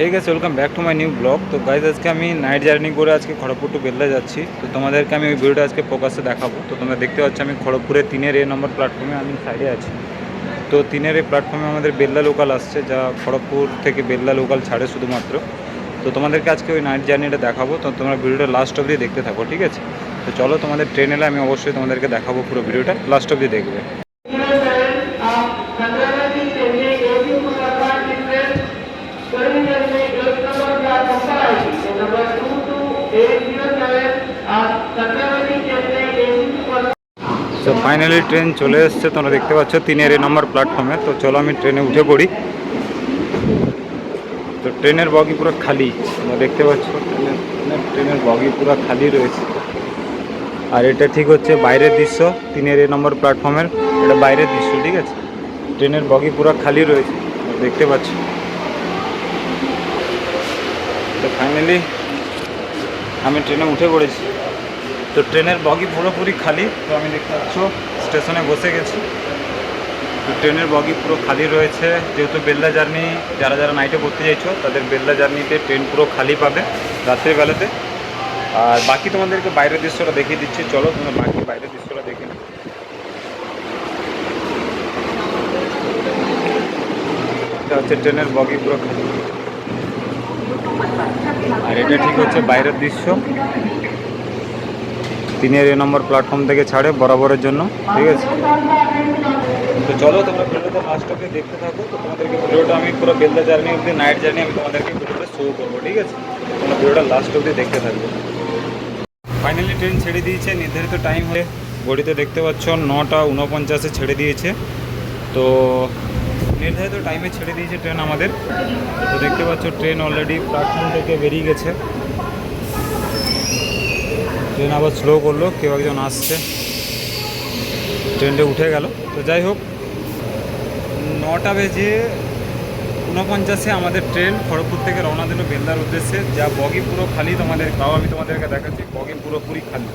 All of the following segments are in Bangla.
হে গেছে welcome back to my new blog তো গাইজ আজকে আমি নাইট জার্নি করে আজকে খড়গপুর টু বেল্লা যাচ্ছি। তো তোমাদেরকে আমি ওই ভিডিওটা আজকে ফোকাসে দেখাবো। তো তোমরা দেখতে পাচ্ছ আমি খড়গপুরের তিনের এ নম্বর প্ল্যাটফর্মে আমি সাইডে আছি। তো তিনের এ প্ল্যাটফর্মে আমাদের বেল্লা লোকাল আসছে, যা খড়গপুর থেকে বেল্লা লোকাল ছাড়ে শুধুমাত্র। তো তোমাদেরকে আজকে ওই নাইট জার্নিটা দেখাবো। তো তোমরা ভিডিওটা লাস্ট অবধি দেখতে থাকো, ঠিক আছে? তো চলো তোমাদের ট্রেন এলে আমি অবশ্যই তোমাদেরকে দেখাবো পুরো ভিডিওটা। লাস্ট অবধি দেখবে তো ফাইনালি ট্রেন চলে এসছে, তোমরা দেখতে পাচ্ছ, তিনের এ নম্বর প্ল্যাটফর্মে তো চলো আমি ট্রেনে উঠে পড়ি। তো ট্রেনের বগি পুরো খালি, তোমরা দেখতে পাচ্ছ, ট্রেনের ট্রেনের বগি পুরো খালি রয়েছে। আর এটা ঠিক হচ্ছে বাইরের দৃশ্য, তিনের এ নম্বর প্ল্যাটফর্মের এটা বাইরের দৃশ্য, ঠিক আছে? ট্রেনের বগি পুরো খালি রয়েছে দেখতে পাচ্ছ। তো ফাইনালি আমি ট্রেনে উঠে পড়েছি। তো ট্রেনের বগি পুরোপুরি খালি, তো আমি দেখতে পাচ্ছ, স্টেশনে বসে গেছি। তো ট্রেনের বগি পুরো খালি রয়েছে, যেহেতু বেল্লা জার্নি, যারা যারা নাইটে করতে চাইছো, তাদের বেল্লা জার্নিতে ট্রেন পুরো খালি পাবে রাত্রিবেলাতে আর বাকি তোমাদেরকে বাইরের দৃশ্যটা দেখিয়ে দিচ্ছি, চলো তোমরা বাকি বাইরের দৃশ্যটা দেখে। এটা হচ্ছে ট্রেনের বগি পুরো খালি। আর এটা ঠিক হচ্ছে বাইরের দৃশ্য। তিনের এ নম্বর প্ল্যাটফর্ম থেকে ছাড়ে বরাবরের জন্য, ঠিক আছে? তো চলো, তোমরা ভিডিওটা অব্দি দেখতে থাকো, তো তোমাদেরকে ভিডিওটা আমি পুরো বেলদা জার্নি অব্দি নাইট জার্নি আমি তোমাদেরকে ভিডিওটা শো করব, ঠিক আছে? তোমরা ভিডিওটা লাস্ট অব্দি দেখতে থাকবে ফাইনালি ট্রেন ছেড়ে দিয়েছে, নির্ধারিত টাইম হয়ে ঘড়িতে দেখতে পাচ্ছ, নটা উনপঞ্চাশে ছেড়ে দিয়েছে। তো নির্ধারিত টাইমে ছেড়ে দিয়েছে ট্রেন আমাদের। তো দেখতে পাচ্ছ ট্রেন অলরেডি প্ল্যাটফর্ম থেকে বেরিয়ে গেছে। ট্রেন আবার স্লো করল, কেউ একজন আসছে। ট্রেনটা উঠে গেল। তো যাই হোক, নটা বেজে ঊনপঞ্চাশে আমাদের ট্রেন খড়গপুর থেকে রওনা দিল বেলদার উদ্দেশ্যে। যা বগি পুরো খালি তোমাদের, তাও আমি তোমাদেরকে দেখাচ্ছি, বগি পুরোপুরি খালি।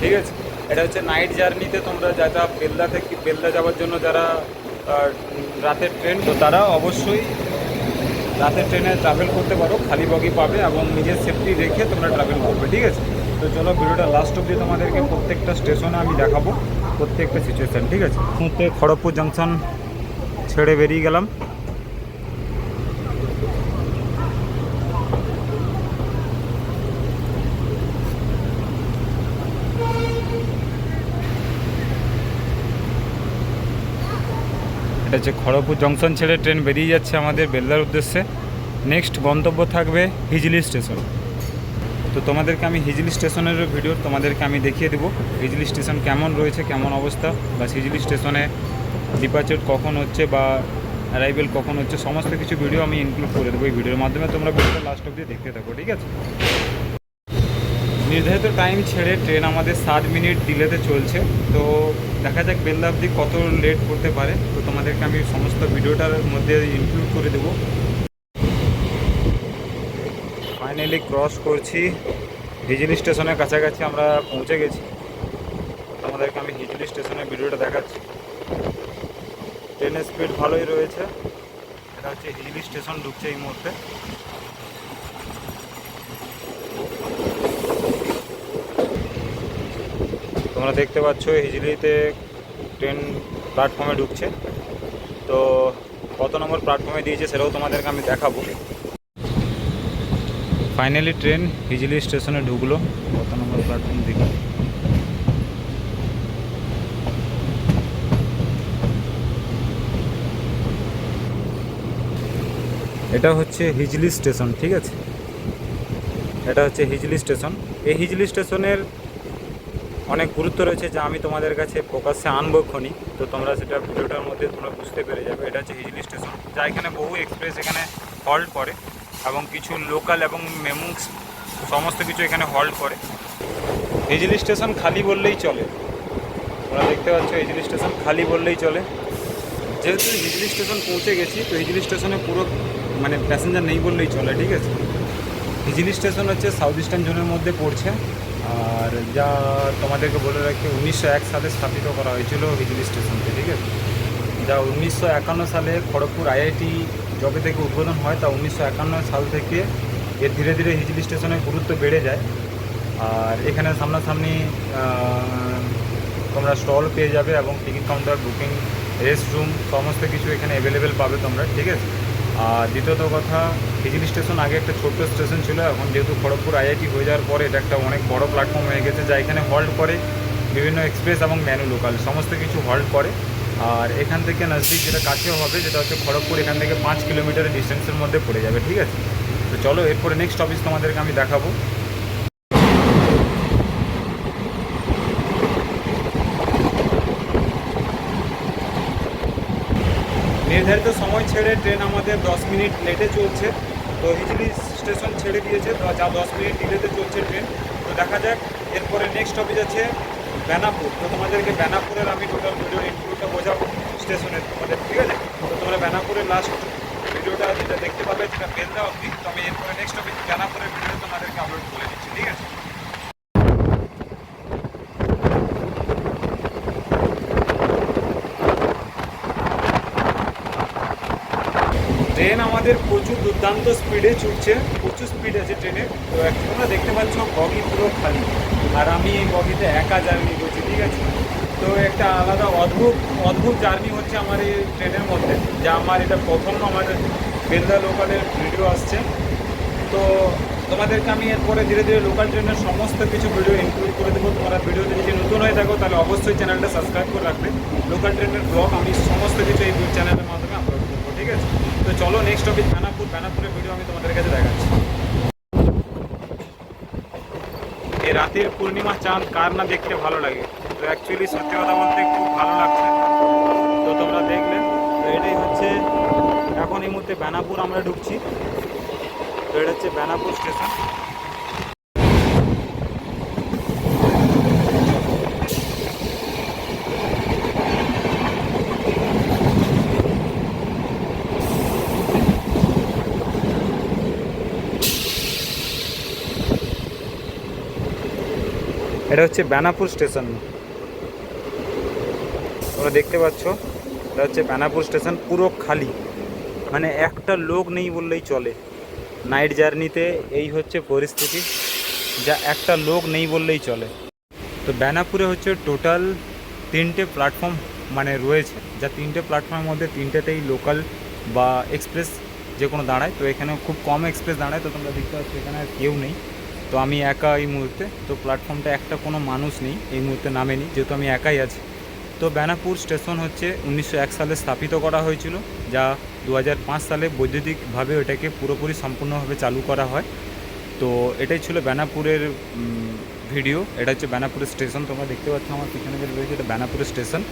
ঠিক আছে? এটা হচ্ছে নাইট জার্নিতে তোমরা যারা বেলদা থেকে, বেলদা যাওয়ার জন্য যারা রাতের ট্রেন, তো তারা অবশ্যই রাতের ট্রেনে ট্রাভেল করতে পারো, খালি বগি পাবে এবং নিজের সেফটি রেখে তোমরা ট্রাভেল করবে, ঠিক আছে? তো চলো ভিডিওটা লাস্ট অব্দি তোমাদেরকে প্রত্যেকটা স্টেশনে আমি দেখাবো প্রত্যেকটা সিচুয়েশান ঠিক আছে? মুহূর্তে খড়গপুর জাংশন ছেড়ে বেরিয়ে গেলাম। এটা হচ্ছে খড়গপুর জংশন ছেড়ে ট্রেন বেরিয়ে যাচ্ছে আমাদের বেলদার উদ্দেশ্যে। নেক্সট গন্তব্য থাকবে হিজলি স্টেশন তো তোমাদেরকে আমি হিজলি স্টেশনের ভিডিও তোমাদেরকে আমি দেখিয়ে দেবো। হিজলি স্টেশন কেমন রয়েছে, কেমন অবস্থা, বা হিজলি স্টেশনে ডিপার্চার কখন হচ্ছে, বা অ্যারাইভেল কখন হচ্ছে, সমস্ত কিছু ভিডিও আমি ইনক্লুড করে দেবো। এই ভিডিওর মাধ্যমে তোমরা ভিডিওটা লাস্ট অব্দি দেখতে থাকো, ঠিক আছে? নির্ধারিত টাইম ছেড়ে ট্রেন আমাদের সাত মিনিট ডিলেতে চলছে। তো দেখা যাক বেলদা অবধি কত লেট করতে পারে। তো তোমাদেরকে আমি সমস্ত ভিডিওটার মধ্যে ইনক্লুড করে দেবো। ফাইনালি ক্রস করছি। হিজলি স্টেশনের কাছাকাছি আমরা পৌঁছে গেছি। তোমাদেরকে আমি হিজলি স্টেশনের ভিডিওটা দেখাচ্ছি। ট্রেনের স্পিড ভালোই রয়েছে। এটা হচ্ছে হিজলি স্টেশন ঢুকছে এই মুহূর্তে। তোমরা দেখতে পাচ্ছ হিজলিতে ট্রেন প্ল্যাটফর্মে ঢুকছে। তো কত নম্বর প্ল্যাটফর্মে দিয়েছে সেটাও তোমাদেরকে আমি দেখাবো। ফাইনালি ট্রেন হিজলি স্টেশনে ঢুকলো। কত নম্বর প্ল্যাটফর্ম দিকে এটা হচ্ছে হিজলি স্টেশন ঠিক আছে? এটা হচ্ছে হিজলি স্টেশন এই হিজলি স্টেশনের অনেক গুরুত্ব রয়েছে যা আমি তোমাদের কাছে প্রকাশ্যে আনব খনি তো তোমরা সেটা ভিডিওটার মধ্যে তোমরা বুঝতে পেরে যাবে। এটা হচ্ছে হিজলি স্টেশন যা এখানে বহু এক্সপ্রেস এখানে হল্ট করে। এবং কিছু লোকাল এবং মেমুস সমস্ত কিছু এখানে হল্ট করে। হিজলি স্টেশন খালি বললেই চলে। তোমরা দেখতে পাচ্ছ হিজলি স্টেশন খালি বললেই চলে। যেহেতু হিজলি স্টেশন পৌঁছে গেছি, তো হিজলি স্টেশনে পুরো মানে প্যাসেঞ্জার নেই বললেই চলে, ঠিক আছে? হিজলি স্টেশন হচ্ছে সাউথ ইস্টার্ন জোনের মধ্যে পড়ছে। আর যা তোমাদেরকে বলে রাখি, উনিশশো এক সালে স্থাপিত করা হয়েছিল হিজলি স্টেশনকে ঠিক আছে? যা উনিশশো একান্ন সালে খড়গপুর আইআইটি যবে থেকে উদ্বোধন হয়, তা উনিশশো একান্ন সাল থেকে এর ধীরে ধীরে হিজলি স্টেশনের গুরুত্ব বেড়ে যায়। আর এখানে সামনাসামনি তোমরা স্টল পেয়ে যাবে এবং ticket counter, booking rest room সমস্ত কিছু এখানে অ্যাভেলেবেল পাবে তোমরা, ঠিক আছে? আর দ্বিতীয়ত কথা হিজলি স্টেশন আগে একটা ছোট্ট স্টেশন ছিল, এখন যেহেতু খড়গপুর আইআইটি হয়ে যাওয়ার পরে এটা একটা অনেক বড় প্ল্যাটফর্ম হয়ে গেছে, যা এখানে হল্ট করে বিভিন্ন এক্সপ্রেস এবং ম্যানু লোকাল সমস্ত কিছু হল্ট করে। আর এখান থেকে নজদিক যেটা কাছে হবে, যেটা হচ্ছে খড়গপুর, এখান থেকে পাঁচ কিলোমিটারের ডিস্টেন্সের মধ্যে পড়ে যাবে, ঠিক আছে? তো চলো, এরপরে নেক্সট অফিস তোমাদেরকে আমি দেখাবো। নির্ধারিত সময় ছেড়ে ট্রেন আমাদের দশ মিনিট লেটে চলছে। তো হিজলি স্টেশন ছেড়ে দিয়েছে যা দশ মিনিট ডিলেতে চলছে ট্রেন তো দেখা যাক, এরপরে নেক্সট অফিস আছে বেনাপুর। তো তোমাদেরকে বেনাপুরের আমি টোটাল ভিডিও ইনক্লুডটা বোঝাবো স্টেশনের তোমাদের, ঠিক আছে? তো তোমরা ব্যানাপুরের লাস্ট ভিডিওটা যেটা দেখতে পাবে যেটা বেলদা অবধি। তো আমি এরপরে নেক্সট অফিস ব্যানাপুরের ভিডিও তোমাদেরকে আপলোড করে দিচ্ছি, ঠিক আছে? ট্রেন আমাদের প্রচুর দুর্দান্ত স্পিডে ছুটছে, প্রচুর স্পিড আছে ট্রেনে তো তোমরা দেখতে পাচ্ছ বগি পুরো খালি। আর আমি এই বগিতে একা জার্নি করছি, ঠিক আছে? তো একটা আলাদা অদ্ভুত অদ্ভুত জার্নি হচ্ছে আমার এই ট্রেনের মধ্যে, যা আমার এটা প্রথম আমার বেলদা লোকালের ভিডিও আসছে। তো তোমাদেরকে আমি এরপরে ধীরে ধীরে লোকাল ট্রেনের সমস্ত কিছু ভিডিও ইনক্লুড করে দেবো। তোমরা ভিডিওতে যদি নতুন হয়ে থাকো, তাহলে অবশ্যই চ্যানেলটা সাবস্ক্রাইব করে রাখবে। লোকাল ট্রেনের ব্লগ আমি সমস্ত কিছু এই চ্যানেলের মাধ্যমে আপলোড করব, ঠিক আছে? তো চলো নেক্সট টপিক বেনাপুর বেনাপুরের ভিডিও আমি তোমাদের কাছে দেখাচ্ছি। এই রাতের পূর্ণিমা চাঁদ কার না দেখতে ভালো লাগে? তো অ্যাকচুয়ালি সত্যি কথা বলতে খুব ভালো লাগছে। তো তোমরা দেখলে, তো এটাই হচ্ছে এখন এই মুহূর্তে বেনাপুর আমরা ঢুকছি। তো এটা হচ্ছে বেনাপুর স্টেশন। এটা হচ্ছে বেনাপুর স্টেশন। তোমরা দেখতে পাচ্ছ, এটা হচ্ছে বেনাপুর স্টেশন পুরো খালি। মানে একটা লোক নেই বললেই চলে। নাইট জার্নিতে এই হচ্ছে পরিস্থিতি, যা একটা লোক নেই বললেই চলে। তো বেনাপুরে হচ্ছে টোটাল তিনটে প্ল্যাটফর্ম মানে রয়েছে। যা তিনটে প্ল্যাটফর্মের মধ্যে তিনটেতেই লোকাল বা এক্সপ্রেস যে কোনো দাঁড়ায়। তো এখানে খুব কম এক্সপ্রেস দাঁড়ায়। তো তোমরা দেখতে পাচ্ছ এখানে কেউ নেই। তো আমি একা এই মুহূর্তে তো প্ল্যাটফর্মটা একটা কোনো মানুষ নেই এই মুহূর্তে নামেনি যেহেতু আমি একাই আছি। তো বেনাপুর স্টেশন হচ্ছে উনিশশো এক সালে স্থাপিত করা হয়েছিল যা দু হাজার পাঁচ সালে বৈদ্যুতিকভাবে এটাকে পুরোপুরি সম্পূর্ণভাবে চালু করা হয়। তো এটাই ছিল বেনাপুরের উম, ভিডিও এটা হচ্ছে বেনাপুরের স্টেশন তোমরা দেখতে পাচ্ছ আমার পিছনে যে রয়েছে এটা বেনাপুরের স্টেশন।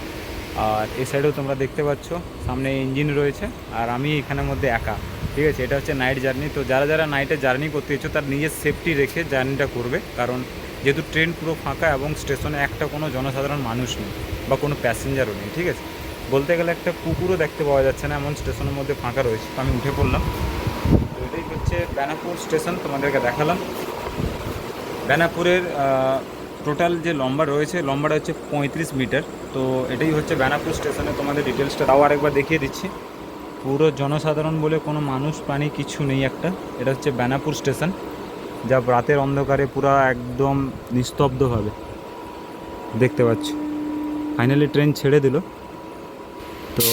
আর এই সাইডেও তোমরা দেখতে পাচ্ছ, সামনে ইঞ্জিন রয়েছে আর আমি এখানের মধ্যে একা, ঠিক আছে? এটা হচ্ছে নাইট জার্নি তো যারা যারা নাইটে জার্নি করতে ইচ্ছো তার নিজের সেফটি রেখে জার্নিটা করবে। কারণ যেহেতু ট্রেন পুরো ফাঁকা এবং স্টেশনে একটা কোনো জনসাধারণ মানুষ নেই বা কোনো প্যাসেঞ্জারও নেই, ঠিক আছে? বলতে গেলে একটা কুকুরও দেখতে পাওয়া যাচ্ছে না, এমন স্টেশনের মধ্যে ফাঁকা রয়েছে। তো আমি উঠে পড়লাম। তো এটাই হচ্ছে ব্যানাপুর স্টেশন তোমাদেরকে দেখালাম। বেনাপুরের টোটাল যে লম্বা রয়েছে, লম্বাটা হচ্ছে পঁয়ত্রিশ মিটার। তো এটাই হচ্ছে বেনাপুর স্টেশনে। তোমাদের ডিটেলসটা তাও আরেকবার দেখিয়ে দিচ্ছি। পুরো জনসাধারণ বলে কোনো মানুষ, প্রাণী কিছু নেই একটা। এটা হচ্ছে বেনাপুর স্টেশন, যা রাতের অন্ধকারে পুরো একদম নিস্তব্ধভাবে দেখতে পাচ্ছ। ফাইনালি ট্রেন ছেড়ে দিল। তো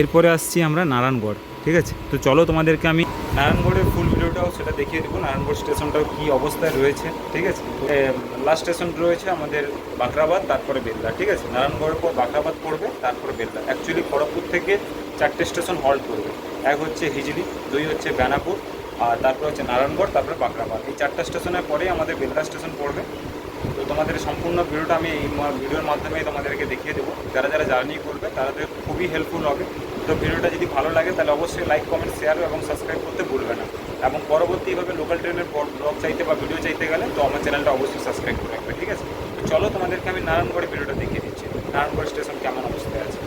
এরপরে আসছি আমরা নারায়ণগড়, ঠিক আছে? তো চলো তোমাদেরকে আমি নারায়ণগড়ের ফুল ভিডিওটাও সেটা দেখিয়ে দেবো নারায়ণপুর স্টেশনটাও কী অবস্থায় রয়েছে, ঠিক আছে? লাস্ট স্টেশন রয়েছে আমাদের বাঁকরাবাদ তারপরে বেলদা, ঠিক আছে? নারায়ণগড়ের পর বাঁকরাবাদ পড়বে, তারপরে বেলদা। অ্যাকচুয়ালি খড়গপুর থেকে চারটে স্টেশন হল্ট করবে। এক হচ্ছে হিজলি, দুই হচ্ছে ব্যানাপুর আর তারপর হচ্ছে নারায়ণগড়, তারপরে বাঁকরাবাদ এই চারটা স্টেশনের পরেই আমাদের বেলদা স্টেশন পড়বে। তোমাদের সম্পূর্ণ ভিডিওটা আমি এই ভিডিওর মাধ্যমে তোমাদেরকে দেখিয়ে দেবো। যারা যারা জার্নি করবে তাদের খুবই হেল্পফুল হবে। তো ভিডিওটা যদি ভালো লাগে, তাহলে অবশ্যই লাইক কমেন্ট শেয়ার এবং সাবস্ক্রাইব করতে ভুলবে না। এবং পরবর্তীভাবে লোকাল ট্রেনের ব্লগ চাইতে বা ভিডিও চাইতে গেলে তো আমার চ্যানেলটা অবশ্যই সাবস্ক্রাইব করে রাখবে, ঠিক আছে? চলো তোমাদেরকে আমি নারায়ণগড়ে ভিডিওটা দেখিয়ে দিচ্ছি। নারায়ণগড় স্টেশন কেমন অবস্থায় আছে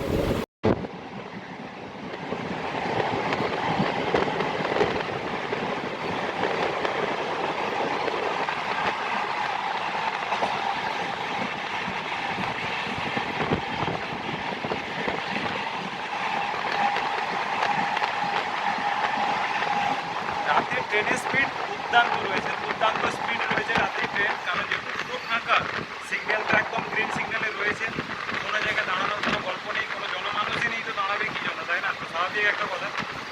ট্রেনের স্পিড দুর্দান্ত রয়েছে দুর্দান্ত স্পিড রয়েছে রাত্রি ট্রেন কারণ যেহেতু পুরো ফাঁকা সিগন্যাল তো একদম গ্রিন সিগন্যালে রয়েছে কোনো জায়গায় দাঁড়ানোর কোনো গল্প নেই কোনো জনমানুষই নেই তো দাঁড়াবে কি জন্য তাই না তো স্বাভাবিক একটা কথা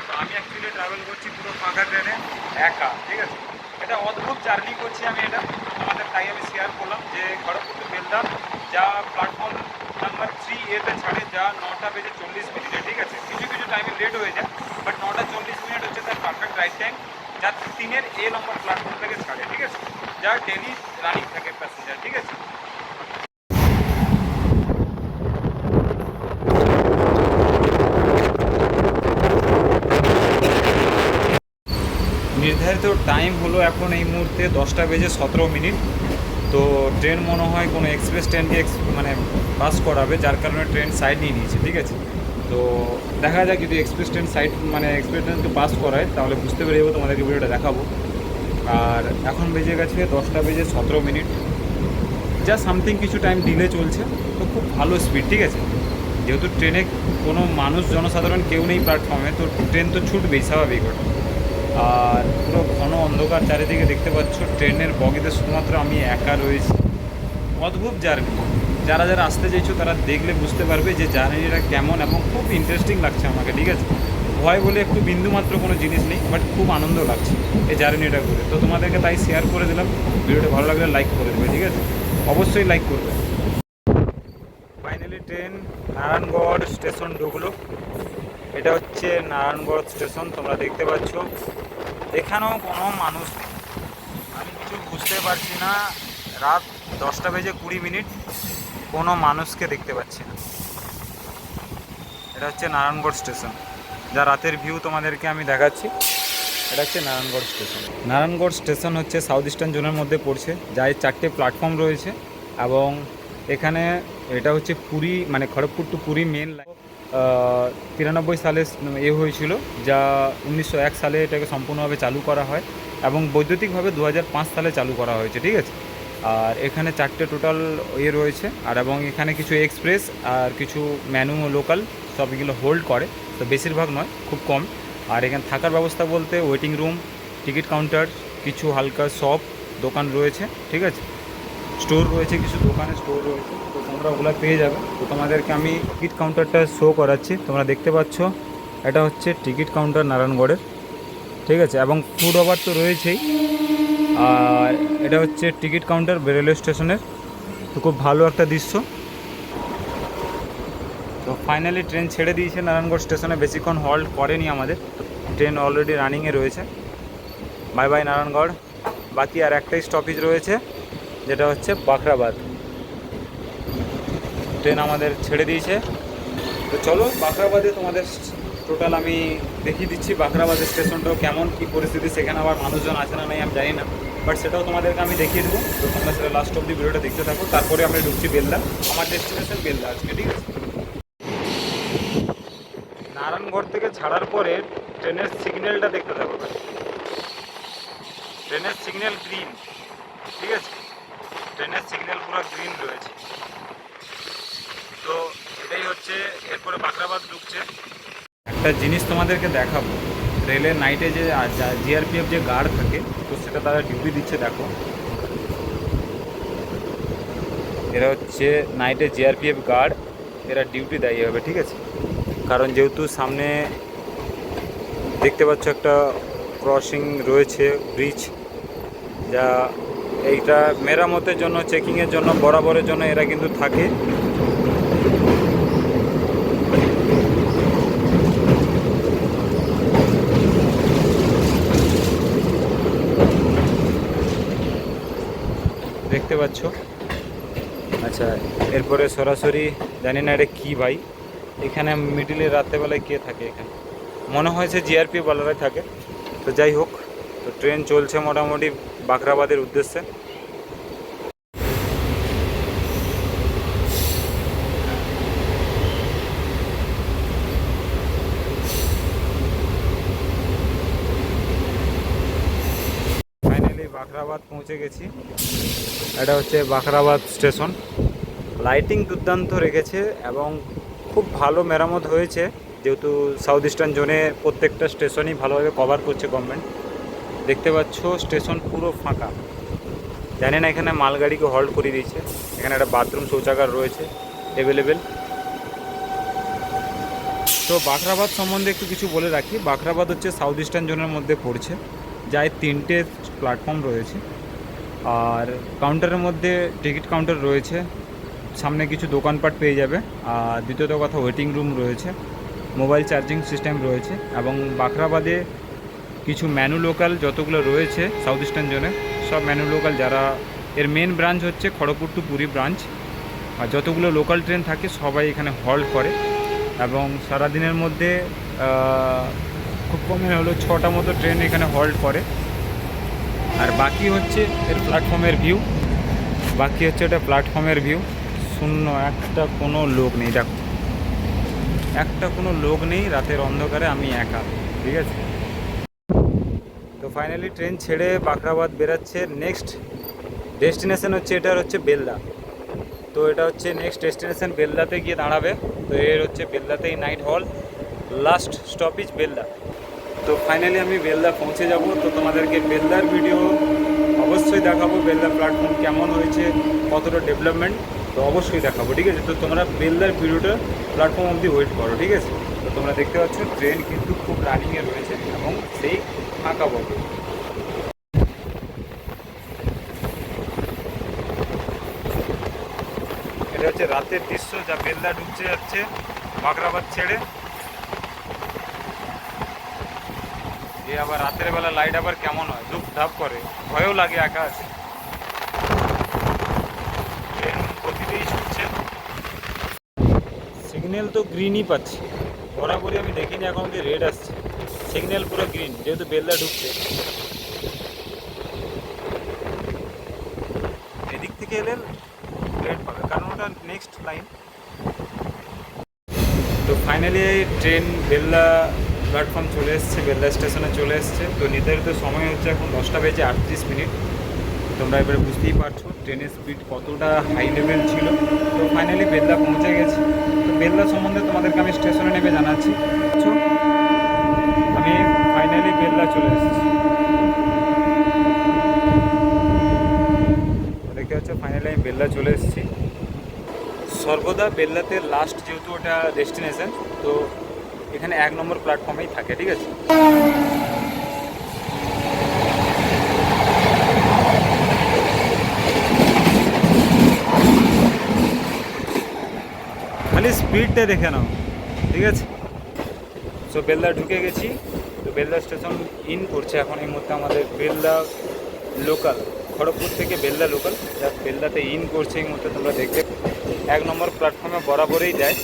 তো আমি অ্যাকচুয়ালি ট্রাভেল করছি পুরো ফাঁকা ট্রেনে একা ঠিক আছে এটা অদ্ভুত জার্নি করছি আমি এটা আমাদের তাই আমি শেয়ার করলাম যে খড়গপুর টু বেলদা যা প্ল্যাটফর্ম নাম্বার থ্রি এতে ছাড়ে যা নটা বেজে চল্লিশ মিনিটে ঠিক আছে কিছু কিছু টাইমে লেট হয়ে যায় বাট নটা চল্লিশ মিনিট হচ্ছে তার পারফেক্ট রাইট টাইম যা তিনের এ নম্বর প্ল্যাটফর্ম থেকে ছাড়ে ঠিক আছে যা ডেলি রানিং থাকে প্যাসেঞ্জার ঠিক আছে নির্ধারিত টাইম হলো এখন এই মুহূর্তে দশটা বেজে সতেরো মিনিট। তো ট্রেন মনে হয় কোনো এক্সপ্রেস ট্রেনকে মানে পাস করাবে, যার কারণে ট্রেন সাইড নিয়ে নিয়েছে, ঠিক আছে? তো দেখা যাক যদি এক্সপ্রেস ট্রেন সাইড মানে এক্সপ্রেস ট্রেনকে পাস করায়, তাহলে বুঝতে পেরে যাব তোমাদেরকে ভিডিওটা দেখাবো। আর এখন বেজে গেছে দশটা বেজে সতেরো মিনিট। যা সামথিং কিছু টাইম ডিলে চলছে, তো খুব ভালো স্পিড ঠিক আছে? যেহেতু ট্রেনে কোনো মানুষ, জনসাধারণ কেউ নেই প্ল্যাটফর্মে তো ট্রেন তো ছুটবেই, স্বাভাবিক ওটা। আর পুরো ঘন অন্ধকার চারিদিকে দেখতে পাচ্ছ, ট্রেনের বগিতে শুধুমাত্র আমি একা রয়েছি। অদ্ভুত জার্নি যারা যারা আসতে চাইছো, তারা দেখলে বুঝতে পারবে যে জার্নিটা কেমন এবং খুব ইন্টারেস্টিং লাগছে আমাকে, ঠিক আছে? ভয় বলে একটু বিন্দুমাত্র কোনো জিনিস নেই বাট খুব আনন্দ লাগছে এই জার্নিটা করে তো তোমাদেরকে তাই শেয়ার করে দিলাম। ভিডিওটা ভালো লাগলে লাইক করে দেবে, ঠিক আছে? অবশ্যই লাইক করবে। ফাইনালি ট্রেন নারায়ণগড় স্টেশন ঢুকলো। এটা হচ্ছে নারায়ণগড় স্টেশন তোমরা দেখতে পাচ্ছ। এখানেও কোনো মানুষ আমি কিছু বুঝতে পারছি না। রাত দশটা বেজে কুড়ি মিনিট। কোনো মানুষকে দেখতে পাচ্ছি না। এটা হচ্ছে নারায়ণগড় স্টেশন। যা রাতের ভিউ তোমাদেরকে আমি দেখাচ্ছি। এটা হচ্ছে নারায়ণগড় স্টেশন। নারায়ণগড় স্টেশন হচ্ছে সাউথ ইস্টার্ন জোনের মধ্যে পড়ছে। যার চারটে প্ল্যাটফর্ম রয়েছে। এবং এখানে এটা হচ্ছে পুরী মানে Kharagpur to Puri main line তিরানব্বই সালে এ হয়েছিল, যা উনিশশো এক সালে এটাকে সম্পূর্ণভাবে চালু করা হয় এবং বৈদ্যুতিকভাবে দু হাজার পাঁচ সালে চালু করা হয়েছে, ঠিক আছে? আর এখানে চারটে টোটাল ইয়ে রয়েছে, আর এবং এখানে কিছু এক্সপ্রেস আর কিছু ম্যানু লোকাল সব এগুলো হোল্ড করে, তো বেশিরভাগ নয়, খুব কম। আর এখানে থাকার ব্যবস্থা বলতে ওয়েটিং রুম, টিকিট কাউন্টার, কিছু হালকা শপ, দোকান রয়েছে, ঠিক আছে? স্টোর রয়েছে, কিছু দোকানে স্টোর রয়েছে তোমরা ওগুলো পেয়ে যাবে। তো তোমাদেরকে আমি টিকিট কাউন্টারটা শো করাচ্ছি। তোমরা দেখতে পাচ্ছ, এটা হচ্ছে টিকিট কাউন্টার নারায়ণগড়ের। ঠিক আছে? এবং ফুড ওভার তো রয়েছেই। আর এটা হচ্ছে টিকিট কাউন্টার রেলওয়ে স্টেশনের। তো খুব ভালো একটা দৃশ্য। তো ফাইনালি ট্রেন ছেড়ে দিয়েছে নারায়ণগড় স্টেশনে। বেশিক্ষণ হল্ট করেনি আমাদের। ট্রেন অলরেডি রানিংয়ে রয়েছে। Bye bye Narayangarh. বাকি আর একটাই স্টপেজ রয়েছে, যেটা হচ্ছে বাখরাবাদ ট্রেন আমাদের ছেড়ে দিয়েছে। তো চলো বাখরাবাদে তোমাদের টোটাল আমি দেখিয়ে দিচ্ছি বাখরাবাদের স্টেশনটাও কেমন, কী পরিস্থিতি, সেখানে আবার মানুষজন আছে না নাই আমি জানি না। বাট সেটাও তোমাদেরকে আমি দেখিয়ে দেবো। তো তোমরা সেটা লাস্ট অব্দি ভিডিওটা দেখতে থাকো। তারপরে আমরা ঢুকছি বেলদা। আমার ডেস্টিনেশন বেলদা আজকে, ঠিক আছে? নারায়ণগড় থেকে ছাড়ার পরে ট্রেনের সিগন্যালটা দেখতে থাকো ট্রেনের সিগন্যাল গ্রিন ঠিক আছে? ট্রেনের সিগন্যাল পুরো গ্রিন রয়েছে। হচ্ছে এরপরে বাকরাবাদ ঢুকছে। একটা জিনিস তোমাদেরকে দেখাবো। রেলের নাইটে যে জিআরপিএফ যে গার্ড থাকে, তো সেটা তারা ডিউটি দিচ্ছে, দেখো। এরা হচ্ছে নাইটে জিআরপিএফ গার্ড এরা ডিউটি দেয় হবে ঠিক আছে? কারণ যেহেতু সামনে দেখতে পাচ্ছ একটা ক্রসিং রয়েছে ব্রিজ যা এইটা মেরামতের জন্য চেকিংয়ের জন্য, বরাবরের জন্য এরা কিন্তু থাকে। দেখতে পাচ্ছ। আচ্ছা এরপরে সরাসরি জানি না এটা কী ভাই। এখানে মিডিলে রাত্রেবেলায় কে থাকে এখানে? মনে হয়েছে জিআরপি বলারাই থাকে। তো যাই হোক, তো ট্রেন চলছে মোটামুটি বাখরাবাদের উদ্দেশ্যে ফাইনালি বাখরাবাদ পৌঁছে গেছি। এটা হচ্ছে বাখরাবাদ স্টেশন। লাইটিং দুর্দান্ত রেখেছে এবং খুব ভালো মেরামত হয়েছে। যেহেতু সাউথ ইস্টার্ন জোনে প্রত্যেকটা স্টেশনই ভালোভাবে কভার করছে গভর্নমেন্ট দেখতে পাচ্ছ স্টেশন পুরো ফাঁকা। জানি না এখানে মালগাড়িকে হল্ট করে দিয়েছে। এখানে একটা বাথরুম শৌচাগার রয়েছে অ্যাভেলেবেল তো বাখরাবাদ সম্বন্ধে একটু কিছু বলে রাখি। বাখরাবাদ হচ্ছে সাউথ ইস্টার্ন জোনের মধ্যে পড়ছে। যায় তিনটে প্ল্যাটফর্ম রয়েছে। আর কাউন্টারের মধ্যে টিকিট কাউন্টার রয়েছে। সামনে কিছু দোকানপাট পেয়ে যাবে। আর দ্বিতীয়ত কথা ওয়েটিং রুম রয়েছে। মোবাইল চার্জিং সিস্টেম রয়েছে এবং বাখরাবাদে কিছু ম্যানু লোকাল যতগুলো রয়েছে সাউথ ইস্টার্ন জোনে সব ম্যানু লোকাল যারা, এর মেন ব্রাঞ্চ হচ্ছে খড়গপুর টু পুরী ব্রাঞ্চ আর যতগুলো লোকাল ট্রেন থাকে, সবাই এখানে হল্ট করে। এবং সারাদিনের মধ্যে খুব কমে হলো ছটা মতো ট্রেন এখানে হল্ট করে। আর বাকি হচ্ছে এর প্ল্যাটফর্মের ভিউ বাকি হচ্ছে এটা প্ল্যাটফর্মের ভিউ শূন্য, একটা কোনো লোক নেই, দেখো। একটা কোনো লোক নেই রাতের অন্ধকারে, আমি একা, ঠিক আছে? তো ফাইনালি ট্রেন ছেড়ে বাখরাবাদ বেরাচ্ছে। নেক্সট ডেস্টিনেশন হচ্ছে, এটার হচ্ছে বেলদা। তো এটা হচ্ছে নেক্সট ডেস্টিনেশন বেলদাতে গিয়ে দাঁড়াবে। তো এর হচ্ছে বেলদাতেই নাইট হল লাস্ট স্টপেজ বেলদা। তো ফাইনালি আমি বেলদা পৌঁছে যাব। তো তোমাদেরকে বেলদার ভিডিও অবশ্যই দেখাবো, বেলদা প্ল্যাটফর্ম কেমন হয়েছে, কতটা ডেভেলপমেন্ট তো অবশ্যই দেখাবো, ঠিক আছে? তো তোমরা বেলদার ভিডিওটা প্ল্যাটফর্ম অবধি ওয়েট করো, ঠিক আছে? তো তোমরা দেখতে পাচ্ছ ট্রেন কিন্তু খুব রানিংয়ে রয়েছে এবং সেই ফাঁকা বটে এটা হচ্ছে রাতের দৃশ্য যা বেলদা ঢুকছে যাচ্ছে, বাগরাবাদ ছেড়ে। আবার রাতের বেলা লাইট আবার কেমন হয়? ধূপ ধাপ করে। ভয়ও লাগে আকাশ। সিগন্যাল তো গ্রিনই পাচ্ছি। বরাবরই আমি দেখিনি এখন কি রেড আসছে। সিগন্যাল পুরো গ্রিন যেহেতু বেলদা ঢুকছে। এদিক থেকে এলে রেড পাবে, কারণ ওটা নেক্সট লাইন তো ফাইনালি ট্রেন বেল্লা প্ল্যাটফর্ম চলে এসছে বেল্লা স্টেশনে চলে এসছে। তো নির্ধারিত সময় হচ্ছে এখন দশটা বেজে আটত্রিশ মিনিট। তোমরা এবারে বুঝতেই পারছ ট্রেনের স্পিড কতটা হাই লেভেল ছিল। তো ফাইনালি বেল্লা পৌঁছে গেছে। তো বেল্লা সম্বন্ধে তোমাদেরকে আমি স্টেশনে নেমে জানাচ্ছি। আমি ফাইনালি বেল্লা চলে এসেছি। দেখতে পাচ্ছ ফাইনালি আমি বেল্লা চলে এসেছি। সর্বদা বেল্লাতে লাস্ট যেহেতু ওটা ডেস্টিনেশন তো এখানে এক নম্বর প্ল্যাটফর্মেই থাকে ঠিক আছে? খালি স্পিডটা দেখে নাও ঠিক আছে? সো বেলদা ঢুকে গেছি। তো বেলদা স্টেশন ইন করছে এখন এই মুহূর্তে আমাদের বেলদা লোকাল খড়গপুর থেকে বেলদা লোকাল যা বেলদাতে ইন করছে এই মুহূর্তে তোমরা দেখতে এক নম্বর প্ল্যাটফর্মে বরাবরই যায়।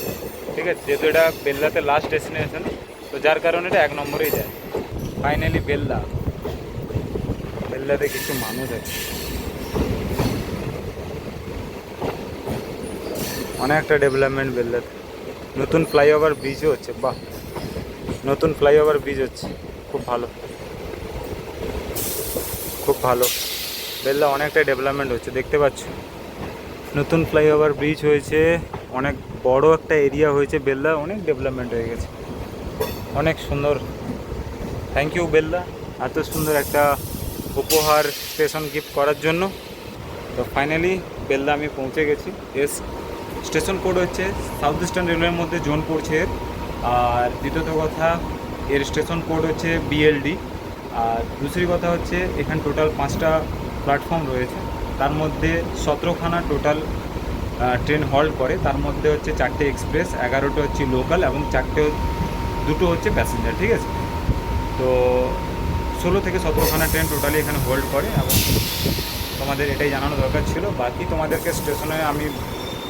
ঠিক আছে? যেহেতু এটা বেলদাতে লাস্ট ডেস্টিনেশন তো যার কারণে এটা এক নম্বরেই যায়। ফাইনালি বেলদা। বেলদাতে কিছু মানুষ আছে। অনেকটা ডেভেলপমেন্ট বেলদাতে। নতুন ফ্লাইওভার ব্রিজও হচ্ছে, বাহ! নতুন ফ্লাইওভার ব্রিজ হচ্ছে। খুব ভালো। খুব ভালো। বেলদা অনেকটা ডেভেলপমেন্ট হচ্ছে, দেখতে পাচ্ছ? নতুন ফ্লাইওভার ব্রিজ হয়েছে অনেক বড় একটা এরিয়া হয়েছে বেলদা অনেক ডেভেলপমেন্ট হয়ে গেছে। অনেক সুন্দর। থ্যাংক ইউ বেলদা এত সুন্দর একটা উপহার স্টেশন গিফট করার জন্য। তো ফাইনালি বেলদা আমি পৌঁছে গেছি। এস স্টেশন কোড হচ্ছে সাউথ ইস্টার্ন রেলওয়ের মধ্যে জোন পড়ছে আর দ্বিতীয়ত কথা, এর স্টেশন কোড হচ্ছে বিএলডি আর দুসরি কথা হচ্ছে, এখানে টোটাল পাঁচটা প্ল্যাটফর্ম রয়েছে। তার মধ্যে সতেরোখানা টোটাল ট্রেন হল্ট করে। তার মধ্যে হচ্ছে চারটে এক্সপ্রেস এগারোটা হচ্ছে লোকাল এবং চারটে, দুটো হচ্ছে প্যাসেঞ্জার ঠিক আছে? তো ষোলো থেকে সতেরোখানা ট্রেন টোটালি এখানে হোল্ড করে এবং তোমাদের এটাই জানানো দরকার ছিল। বাকি তোমাদেরকে স্টেশনে আমি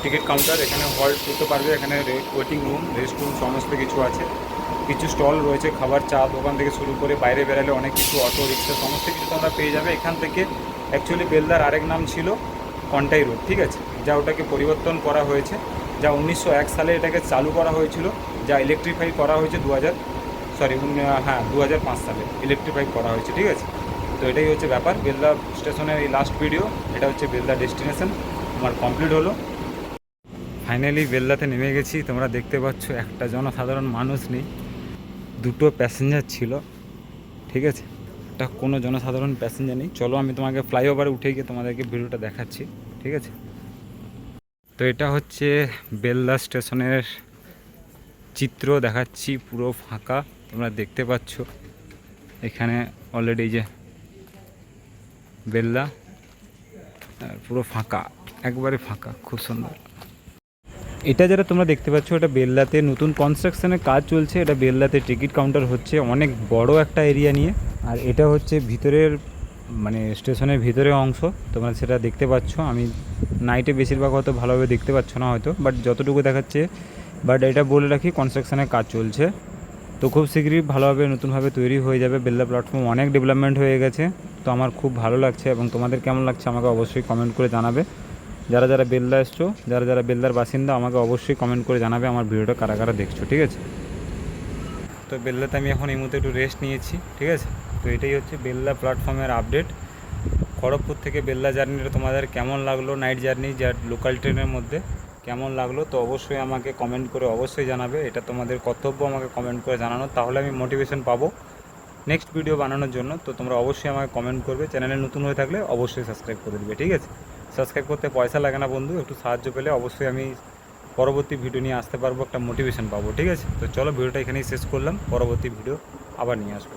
টিকিট কাউন্টার এখানে হল্ট করতে পারবে। এখানে ওয়েটিং রুম রেস্ট রুম সমস্ত কিছু আছে। কিছু স্টল রয়েছে, খাবার, চা, দোকান থেকে শুরু করে বাইরে বেরালে অনেক কিছু অটো রিক্সা সমস্ত কিছু তোমরা পেয়ে যাবে। এখান থেকে অ্যাকচুয়ালি বেলদার আরেক নাম ছিল। কন্টাই রোড, ঠিক আছে? যা ওটাকে পরিবর্তন করা হয়েছে। যা উনিশশো এক সালে এটাকে চালু করা হয়েছিল, যা ইলেকট্রিফাই করা হয়েছে দু হাজার সরি হ্যাঁ দু হাজার পাঁচ সালে ইলেকট্রিফাই করা হয়েছে, ঠিক আছে? তো এটাই হচ্ছে ব্যাপার। বেলদা স্টেশনের এই লাস্ট ভিডিও এটা হচ্ছে বেলদা ডেস্টিনেশন আমার কমপ্লিট হলো। ফাইনালি বেলদাতে নেমে গেছি। তোমরা দেখতে পাচ্ছ, একটা জনসাধারণ মানুষ নেই, দুটো প্যাসেঞ্জার ছিল, ঠিক আছে? একটা কোনো জনসাধারণ প্যাসেঞ্জার নেই। চলো, আমি তোমাকে ফ্লাইওভারে উঠে গিয়ে তোমাদেরকে ভিডিওটা দেখাচ্ছি। ঠিক আছে? তো এটা হচ্ছে বেলদা স্টেশনের চিত্র, দেখাচ্ছি পুরো ফাঁকা, তোমরা দেখতে পাচ্ছ। এখানে অলরেডি যে বেলদা পুরো ফাঁকা, একবারে ফাঁকা, খুব সুন্দর। এটা যেটা তোমরা দেখতে পাচ্ছ, এটা বেল্লাতে নতুন কনস্ট্রাকশনের কাজ চলছে। এটা বেল্লাতে টিকিট কাউন্টার হচ্ছে, অনেক বড় একটা এরিয়া নিয়ে। আর এটা হচ্ছে ভিতরের মানে স্টেশনের ভিতরের অংশ, তোমরা সেটা দেখতে পাচ্ছ। আমি নাইটে বেশিরভাগ হয়তো ভালোভাবে দেখতে পাচ্ছ না হয়তো বাট যতটুকু দেখাচ্ছে বাট এটা বলে রাখি কনস্ট্রাকশনের কাজ চলছে। তো খুব শীঘ্রই ভালোভাবে নতুনভাবে তৈরি হয়ে যাবে বেল্লা প্ল্যাটফর্ম অনেক ডেভেলপমেন্ট হয়ে গেছে, তো আমার খুব ভালো লাগছে এবং তোমাদের কেমন লাগছে আমাকে অবশ্যই কমেন্ট করে জানাবে। যারা যারা বেলদা এসছো, যারা যারা বেলদার বাসিন্দা, আমাকে অবশ্যই কমেন্ট করে জানাবে আমার ভিডিওটা কারা কারা দেখছ, ঠিক আছে? তো বেলদাতে আমি এখন এই মুহূর্তে একটু রেস্ট নিয়েছি, ঠিক আছে? তো এটাই হচ্ছে বেলদা প্ল্যাটফর্মের আপডেট খড়গপুর থেকে বেলদা জার্নিটা তোমাদের কেমন লাগল নাইট জার্নি যা লোকাল ট্রেনের মধ্যে কেমন লাগল, তো অবশ্যই আমাকে কমেন্ট করে অবশ্যই জানাবে। এটা তোমাদের কর্তব্য আমাকে কমেন্ট করে জানানো। তাহলে আমি মোটিভেশন পাবো নেক্সট ভিডিও বানানোর জন্য। তো তোমরা অবশ্যই আমাকে কমেন্ট করবে। চ্যানেলে নতুন হয়ে থাকলে অবশ্যই সাবস্ক্রাইব করে দেবে, ঠিক আছে? সাবস্ক্রাইব করতে পয়সা লাগে না বন্ধু, একটু সাহায্য পেলে অবশ্যই আমি পরবর্তী ভিডিও নিয়ে আসতে পারব, একটা মোটিভেশন পাবো, ঠিক আছে? তো চলো ভিডিওটা এখানেই শেষ করলাম। পরবর্তী ভিডিও আবার নিয়ে আসব।